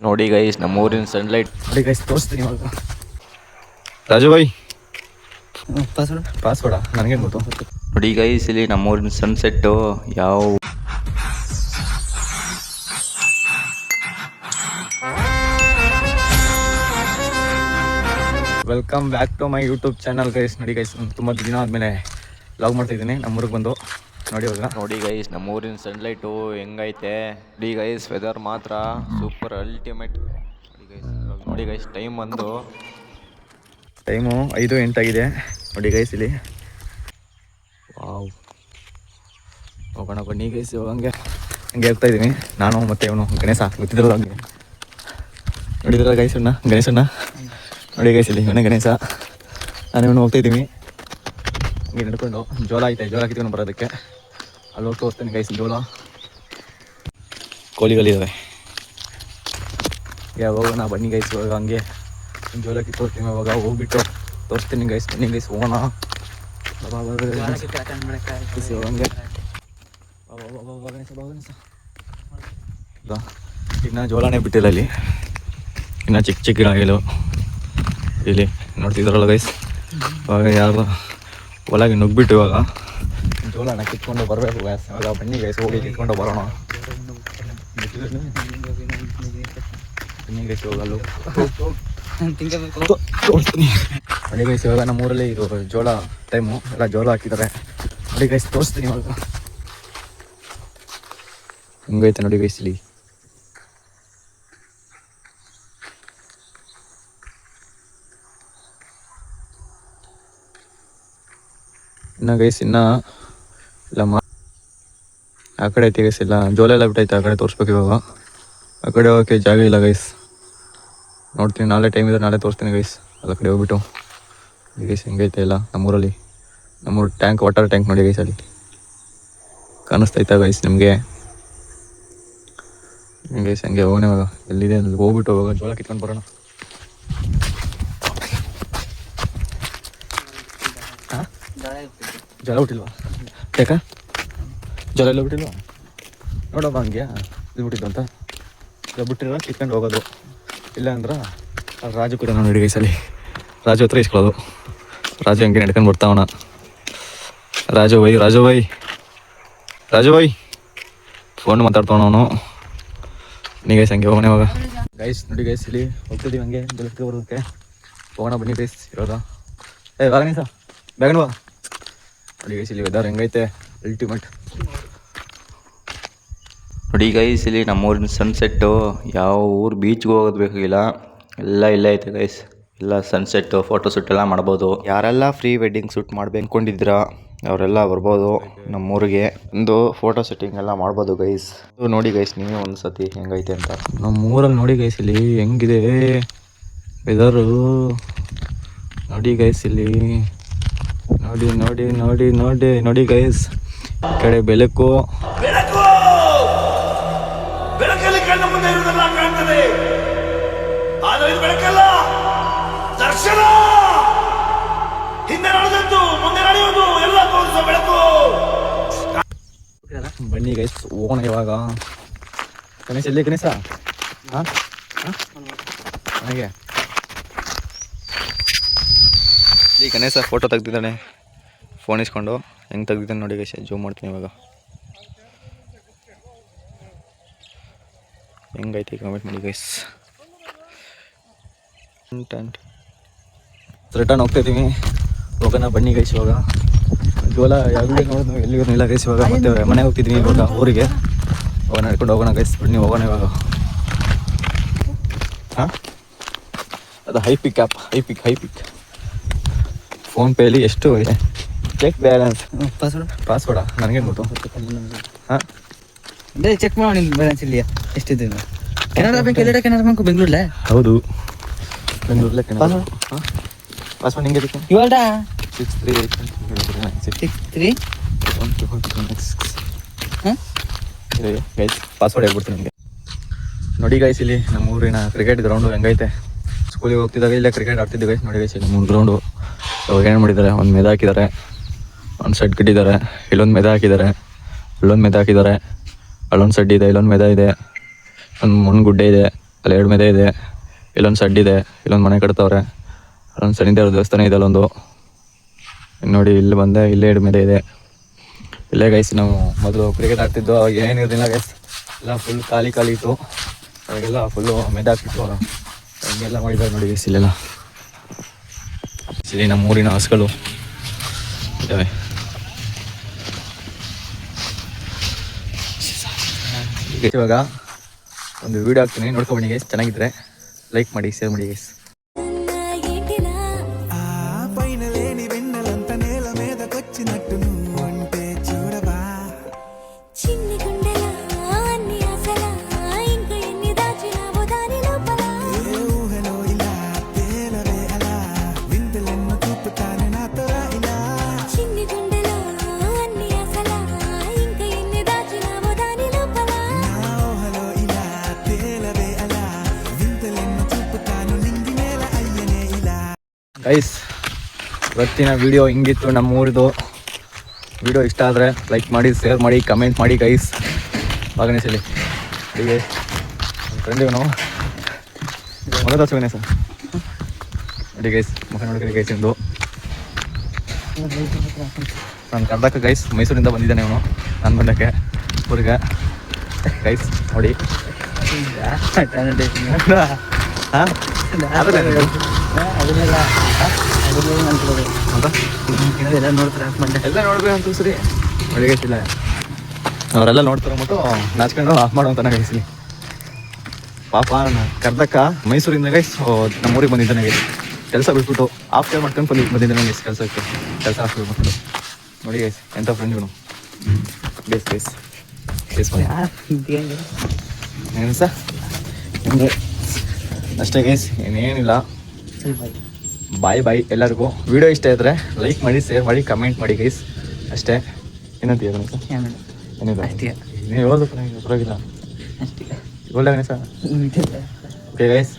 ನೋಡಿ ಗೈಸ್ ನಮ್ಮ ಊರಿನ ಸನ್ಲೈಟ್ ನೋಡಿ ಗೈಸ್ ತೋರಿಸ್ತೀನಿ ಇವಾಗ. ರಾಜು ಬಾಯ್. ಪಾಸ್ವರ್ಡ್ ಪಾಸ್ವರ್ಡ ನನಗೆ ಗೊತ್ತು? ನೋಡಿ ಗೈಸ್ ಇಲ್ಲಿ ನಮ್ಮ ಊರಿನ ಸನ್ಸೆಟ್ಟು ಯಾವ welcome back to my YouTube channel guys ನೋಡಿ ಗೈಸ್ ತುಂಬ ದಿನ ಆದಮೇಲೆ ಲಾಗ್ ಮಾಡ್ತಾ ಇದ್ದೀನಿ. ನಮ್ಮೂರಿಗೆ ಬಂದು. ನೋಡಿ ಇವಾಗ ನೋಡಿ ಗೈಸ್ ನಮ್ಮ ಊರಿನ ಸನ್ಲೈಟು ಹೆಂಗೈತೆ? ನೋಡಿ ಗೈಸ್ ವೆದರ್ ಮಾತ್ರ ಸೂಪರ್ ಅಲ್ಟಿಮೇಟ್ ನೋಡಿ ಗೈಸ್ ನೋಡಿ ಗೈಸ್ ಟೈಮ್ ಬಂದು ಟೈಮು ಐದು ಎಂಟಾಗಿದೆ ನೋಡಿ ಗೈಸ್ ಇಲ್ಲಿ. ವಾವ್ ಹೋಗೋಣ ಬನ್ನಿ ಗೈಸ್ ಇವಾಗ ಹಂಗೆ. ಹಂಗೆ ಹೋಗ್ತಾ ಇದ್ದೀನಿ. ನಾನು ಮತ್ತೆ ಇವನು ಗಣೇಶ. ಗೊತ್ತಿದ್ರಲ್ಲ ಹಂಗೆ. ನೋಡಿದ್ರಲ್ಲ ಗೈಸ್ ಅಣ್ಣ? ಗಣೇಶಣ್ಣ ನೋಡಿ ಗೈಸ್ ಇಲ್ಲಿ ಇವನೇ ಗಣೇಶ. ನಾನು ಇವನು ಹೋಗ್ತಾ ಇದ್ದೀನಿ. ಹಂಗೆ ನಡ್ಕೊಂಡು. ಜೋಳ ಐತೆ ಜೋಳ ಹಾಕಿದ್ವಿ ಬರೋದಕ್ಕೆ. ಅಲ್ಲಿ ತೋರಿಸ್ತೇನೆ ಗೈಸ್ ಜೋಳ ಕೋಳಿಗಳಿದ್ದಾವೆ ಯಾವಾಗ ಹೋಗೋಣ ಬನ್ನಿ ಗೈಸ್ ಇವಾಗ ಹಂಗೆ ಜೋಳಕ್ಕೆ ತೋರ್ತೀನಿ ಇವಾಗ ಹೋಗ್ಬಿಟ್ಟು ತೋರಿಸ್ತೀನಿ ಗೈಸ್ ಬನ್ನಿ ಗೈಸ್ ಹೋಗೋಣ ಹಂಗೆ ಇನ್ನ ಜೋಳನೇ ಬಿಟ್ಟಿಲ್ಲ ಅಲ್ಲಿ ಇನ್ನ ಚಿಕ್ಕ ಚಿಕ್ಕ ಗಿಡಗಳು ಇಲ್ಲಿ ನೋಡ್ತಿದ್ರಲ್ಲ ಗೈಸ್ ಇವಾಗ ಯಾರು ಒಳಗೆ ನುಗ್ಬಿಟ್ಟು ಇವಾಗ ಜೋಳನ ಕಿತ್ಕೊಂಡು ಬರಬೇಕು ಗ್ಯಾಸ್ ಇವಾಗ ಬನ್ನಿ ಗೈಸ್ ಹೋಗಿ ಕಿತ್ಕೊಂಡು ಬರೋಣ. ಬನ್ನಿ ಗೈಸ್ ಇವಾಗ ನಮ್ಮೂರಲ್ಲಿ ಇದು ಜೋಳ ಟೈಮು ಎಲ್ಲ ಜೋಳ ಹಾಕಿದ್ದಾರೆ. ನೋಡಿ ಗೈಸ್ ತೋರಿಸ್ತೀನಿ ಇವಾಗ. ಹಂಗೈತೆ ನೋಡಿ ಗೈಸ್ ಇಲ್ಲಿ. ಇನ್ನ ಗೈಸ್ ಇನ್ನ ಇಲ್ಲ ಮಾ ಆ ಕಡೆ ಐತಿ ಗೈಸ್ ಇಲ್ಲ ಜೋಳ ಎಲ್ಲ ಬಿಟ್ಟೈತೆ ಆ ಕಡೆ ತೋರಿಸ್ಬೇಕು ಇವಾಗ. ಆ ಕಡೆ ಹೋಗೋಕ್ಕೆ ಜಾಗ ಇಲ್ಲ ಗೈಸ್ ನೋಡ್ತೀನಿ, ನಾಳೆ ಟೈಮ್ ಇದ್ರೆ ನಾಳೆ ತೋರಿಸ್ತೀನಿ ಗೈಸ್ ಎಲ್ಲ ಕಡೆ ಹೋಗ್ಬಿಟ್ಟು. ಗೈಸ್ ಹೆಂಗೈತೆ ಇಲ್ಲ ನಮ್ಮೂರಲ್ಲಿ. ನಮ್ಮೂರು ಟ್ಯಾಂಕ್ ವಾಟರ್ ಟ್ಯಾಂಕ್ ನೋಡಿ ಗೈಸ್ ಅಲ್ಲಿ. ಕಾಣಿಸ್ತೈತಾ ಗೈಸ್ ನಿಮಗೆ. ಗೈಸ್ ಹಂಗೆ ಹೋಗೋಣ ಇವಾಗ. ಎಲ್ಲಿದೆ? ಅಲ್ಲಿ ಹೋಗ್ಬಿಟ್ಟು ಹೋಗ ಜೋಳ ಕಿತ್ಕೊಂಡು ಬರೋಣ? ಜೋಳ ಬಿಟ್ಟಿಲ್ವಾ ಯಾಕ? ಜೋಳ ಎಲ್ಲ ಬಿಟ್ಟಿಲ್ಲ ನೋಡಪ್ಪ ಹಂಗೆ ಇದು ಬಿಟ್ಟಿದ್ದು ಅಂತ. ಇಲ್ಲ ಬಿಟ್ಟಿರೋ ಕಿತ್ಕೊಂಡು ಹೋಗೋದು. ಇಲ್ಲ ಅಂದ್ರೆ ರಾಜು ಕೂಡ ನಾನು ಅಲ್ಲಿ ರಾಜು ಹತ್ರ ಇಸ್ಕೊಳ್ಳೋದು. ರಾಜು ಹಂಗೆ ನಡ್ಕೊಂಡು ಬರ್ತಾವಣ Raju bye Raju bye. Raju bye. Phone ಮಾತಾಡ್ತಾವಣ ಅವನು ನೀ ಗೈಸ್ ಹಂಗೆ ಹೋಗೋಣ ಇವಾಗ. ಗೈಸ್ ನೋಡಿ ಗೈಸ್ ಇಲ್ಲಿ ಹೋಗ್ತಿದ್ದೀವಿ ಹಂಗೆ. ಜಲಕ್ಕೆ ಬರೋದಕ್ಕೆ. ಹೋಗೋಣ ಬನ್ನಿ ಗೈಸ್ ಇರೋದ? ಏ ಬಾಗ ನೀ ಸಾ? ಬೇಗನ ಬಾ ನೋಡಿ ಗೈಸ್ ಇಲ್ಲಿ ವೆದರ್ ಹೆಂಗೈತೆ? ಅಲ್ಟಿಮೇಟ್ ನೋಡಿ ಗೈಸ್ ಇಲ್ಲಿ ನಮ್ಮ ಊರಿನ ಸನ್ಸೆಟ್ಟು ಯಾವ ಊರು ಬೀಚ್ಗೆ ಹೋಗೋದು ಬೇಕಾಗಿಲ್ಲ. ಎಲ್ಲ ಇಲ್ಲ ಐತೆ ಗೈಸ್ ಎಲ್ಲ ಸನ್ಸೆಟ್ಟು ಫೋಟೋ ಶೂಟ್ ಎಲ್ಲ ಮಾಡ್ಬೋದು. ಯಾರೆಲ್ಲ ಫ್ರೀ ವೆಡ್ಡಿಂಗ್ ಶೂಟ್ ಮಾಡ್ಬೇಕು ಅನ್ಕೊಂಡಿದ್ದೀರಾ ಅವರೆಲ್ಲ ಬರ್ಬೋದು ನಮ್ಮೂರಿಗೆ. ಒಂದು ಫೋಟೋ ಶೂಟಿಂಗ್ ಎಲ್ಲ ಮಾಡ್ಬೋದು ಗೈಸ್ ನೋಡಿ ಗೈಸ್ ನೀವೇ ಒಂದು ಸತಿ ಹೆಂಗೈತೆ ಅಂತ. ನಮ್ಮ ಊರಲ್ಲಿ ನೋಡಿ ಗೈಸ್ ಇಲ್ಲಿ ಹೆಂಗಿದೆ? ವೆದರು ನೋಡಿ ಗೈಸ್ ಇಲ್ಲಿ ನೋಡಿ ನೋಡಿ ನೋಡಿ ನೋಡಿ ನೋಡಿ ಗೈಸ್ ಈ ಕಡೆ ಬೆಳಕು. ಬೆಳಕಲ್ಲಿ ಕಣ್ಣು ಮುಂದೆ ಇರುವುದೆಲ್ಲ ಕಾಣ್ತದೆ. ಆದರೆ ಇದು ಬೆಳಕಲ್ಲ. ದರ್ಶನ! ಹಿಂದೆ ನಡೆದದ್ದು ಮುಂದೆ ನಡೆಯುವುದು ಎಲ್ಲ ತೋರಿಸುವ ಬೆಳಕು. ಬನ್ನಿ ಗೈಸ್ ಹೋಗೋಣ ಇವಾಗ. ಗಣೇಶ ಎಲ್ಲಿ ಗಣೇಶ? ಹಾಂ? ನನಗೆ. ಈ ಗಣೇಶ ಫೋಟೋ ತೆಗ್ದಿದ್ದಾನೆ. ಫೋನ್ ಇಸ್ಕೊಂಡು ಹೆಂಗೆ ತೆಗ್ದಿದ್ದಾನೆ ನೋಡಿ ಗೈಸ್ ಜೂಮ್ ಮಾಡ್ತೀನಿ ಇವಾಗ. ಹೆಂಗೈತಿ ಕಮೆಂಟ್ ಮಾಡಿ ಗೈಸ್ ರಿಟರ್ನ್ ಹೋಗ್ತಾ ಹೋಗೋಣ, ಬನ್ನಿ ಗೈಸ್ ಇವಾಗ. ಜೋಲ ಯಾವ ನೋಡಿದ್ವಿ ಇಲ್ಲ ಗೈಸ್ ಇವಾಗ. ಮತ್ತೆ ಮನೆಗೆ ಹೋಗ್ತಿದ್ವಿ ಇವಾಗ ಊರಿಗೆ. ಹೋಗೋಣ ನಡ್ಕೊಂಡು ಹೋಗೋಣ ಗೈಸ್ ಬನ್ನಿ, ಹೋಗೋಣ ಇವಾಗ. ಹಾಂ? ಅದು high pick app high pick high pick ಫೋನ್ಪೇಲಿ ಎಷ್ಟು ಇದೆ? ಚೆಕ್ ಬ್ಯಾಲೆನ್ಸ್ ಪಾಸ್ವರ್ಡ್ ಪಾಸ್ವರ್ಡ ನನಗೆ ಗೊತ್ತು. ಹಾಂ? ಬೇರೆ ಚೆಕ್ ಮಾಡಿ ನಿಮ್ಮ ಬ್ಯಾಲೆನ್ಸ್ ಇಲ್ಲಿ ಎಷ್ಟಿದೆ. ಕೆನರಾ ಬ್ಯಾಂಕ್ ಎಲ್ಲ ಕೆನರಾ ಬ್ಯಾಂಕ್ ಬೆಂಗಳೂರಲ್ಲ? ಹೌದು. ಬೆಂಗಳೂರಲ್ಲೇ ಕೆನರಾ ಹಾಂ? ಪಾಸ್ವರ್ಡ್ ನಿಮಗೆ ಬೇಕು ಇವಲ್ಡ six three eight six six three one two six ಹಾಂ? ಗೈಸ್ ಪಾಸ್ವರ್ಡ್ ಹೇಳ್ಬಿಡ್ತೀನಿ ನಿಮಗೆ. ನೋಡಿ ಗೈಸ್ ಇಲ್ಲಿ ನಮ್ಮ ಊರಿನ ಕ್ರಿಕೆಟ್ ಗ್ರೌಂಡು ಹೆಂಗೈತೆ? ಸ್ಕೂಲಿಗೆ ಹೋಗ್ತಿದ್ದಾಗ ಇಲ್ಲೇ ಕ್ರಿಕೆಟ್ ಆಡ್ತಿದ್ದೆ ಗೈಸ್ ನೋಡಿ ಗೈಸ್ ಇಲ್ಲಿ ಮೂರು ಗ್ರೌಂಡು ಇವಾಗ ಏನು ಮಾಡಿದ್ದಾರೆ? ಒಂದು ಮೆದ ಹಾಕಿದ್ದಾರೆ. ಒಂದು ಸೆಡ್ ಕಟ್ಟಿದ್ದಾರೆ. ಇಲ್ಲೊಂದು ಮೆದ ಹಾಕಿದ್ದಾರೆ. ಅಲ್ಲೊಂದು ಮೆದ ಹಾಕಿದ್ದಾರೆ. ಅಲ್ಲೊಂದು ಸೆಡ್ ಇದೆ, ಇಲ್ಲೊಂದು ಮೆದ ಇದೆ. ಒಂದು ಮಣ್ಣು ಗುಡ್ಡೆ ಇದೆ. ಅಲ್ಲಿ ಎರಡು ಮೆದೆ ಇದೆ. ಇಲ್ಲೊಂದು ಸೆಡ್ ಇದೆ. ಇಲ್ಲೊಂದು ಮನೆ ಕಟ್ತವ್ರೆ. ಅಲ್ಲೊಂದು ಸಣ್ಣ ದೇವಸ್ಥಾನ ಇದೆ ಅಲ್ಲೊಂದು. ನೋಡಿ, ಇಲ್ಲಿ ಬಂದೆ, ಇಲ್ಲೇ ಎರಡು ಮೆದೆ ಇದೆ. ಇಲ್ಲೇ ಗೈಸ್ ನಾವು ಮೊದಲು ಕ್ರಿಕೆಟ್ ಆಡ್ತಿದ್ದೋ ಏನಿರಲಿಲ್ಲ ಗೈಸ್ ಎಲ್ಲ ಫುಲ್ ಖಾಲಿ ಖಾಲಿ ಇತ್ತು. ಅವಾಗೆಲ್ಲ ಫುಲ್ಲು ಅವರು ಹಂಗೆಲ್ಲ ಮಾಡಿದ್ದಾರೆ ನೋಡಿ ಗೈಸ್ ಇಲ್ಲೆಲ್ಲ. ಇಲ್ಲಿ ನಮ್ಮ ಊರಿನ ಹಸುಗಳು. ಇದ್ದಾವೆ ಇವಾಗ ಒಂದು ವಿಡಿಯೋ ಹಾಕ್ತೀನಿ. ನೋಡ್ಕೊಬನ್ನಿ ಗೈಸ್ ಚೆನ್ನಾಗಿದ್ರೆ ಲೈಕ್ ಮಾಡಿ ಶೇರ್ ಮಾಡಿ ಗೈಸ್ ಗೈಸ್ ಇವತ್ತಿನ ವಿಡಿಯೋ ಹಿಂಗಿತ್ತು ನಮ್ಮ ಊರಿದು ವಿಡಿಯೋ ಇಷ್ಟ ಆದರೆ ಲೈಕ್ ಮಾಡಿ ಶೇರ್ ಮಾಡಿ ಕಮೆಂಟ್ ಮಾಡಿ ಗೈಸ್ ಗಣೇಶಲ್ಲಿ ಹೀಗೆ ಫ್ರೆಂಡ್ ಇವನು. ಮಗ ತೋರಿಸು ಸರ್ ನೋಡಿ ಗೈಸ್ ಮುಖ ನೋಡಿ ಗೈಸ್ ಎಂದು ನಾನು ಕರ್ದಕ್ಕೆ ಗೈಸ್ ಮೈಸೂರಿಂದ ಬಂದಿದ್ದಾನೆ ಇವನು. ನಾನು ಬಂದಕ್ಕೆ ಊರಿಗೆ. ಗೈಸ್ ನೋಡಿ. ಅವರೆಲ್ಲ ನೋಡ್ತಾರೆ ಮತ್ತು ನಾಚ್ಕೊಂಡು ಆಫ್ ಮಾಡೋ ಅಂತ ಗೈಸ್ಲಿ ಪಾಪ ಕರ್ದಕ್ಕ ಮೈಸೂರಿಂದ ಗೈಸ್ ನಮ್ಮೂರಿಗೆ ಬಂದಿದ್ದಾನೆ ಗೈಸ್ ಕೆಲಸ ಬಿಟ್ಬಿಟ್ಟು ಆಫ್ ಟೈಮ್ ಮಾಡ್ಕೊಂಡು ಬಂದು ಬಂದಿದ್ದಾನೆ ಗೈಸ್ ಕೆಲಸಕ್ಕೆ. ಕೆಲಸ ಆಫ್ ಬಿಟ್ಬಿಟ್ಟು ನೋಡಿ ಗೈಸ್ ಎಂಥ ಫ್ರೆಂಡ್ಗಳು ಬೇಸ್ ಬೇಸ್ ಬೇಸ್ ಮಾಡಿ ಏನು ಸರ್? ಅಷ್ಟೇ ಗೈಸ್ ಇನ್ನೇನಿಲ್ಲ. ಬಾಯ್ ಬಾಯ್ ಎಲ್ಲರಿಗೂ. ವಿಡಿಯೋ ಇಷ್ಟ ಇದ್ರೆ ಲೈಕ್ ಮಾಡಿ ಶೇರ್ ಮಾಡಿ ಕಮೆಂಟ್ ಮಾಡಿ ಗೈಸ್ ಅಷ್ಟೇ. ಏನಂತೀಯ ಏನಿಲ್ಲ ಓಕೆ ಗೈಸ್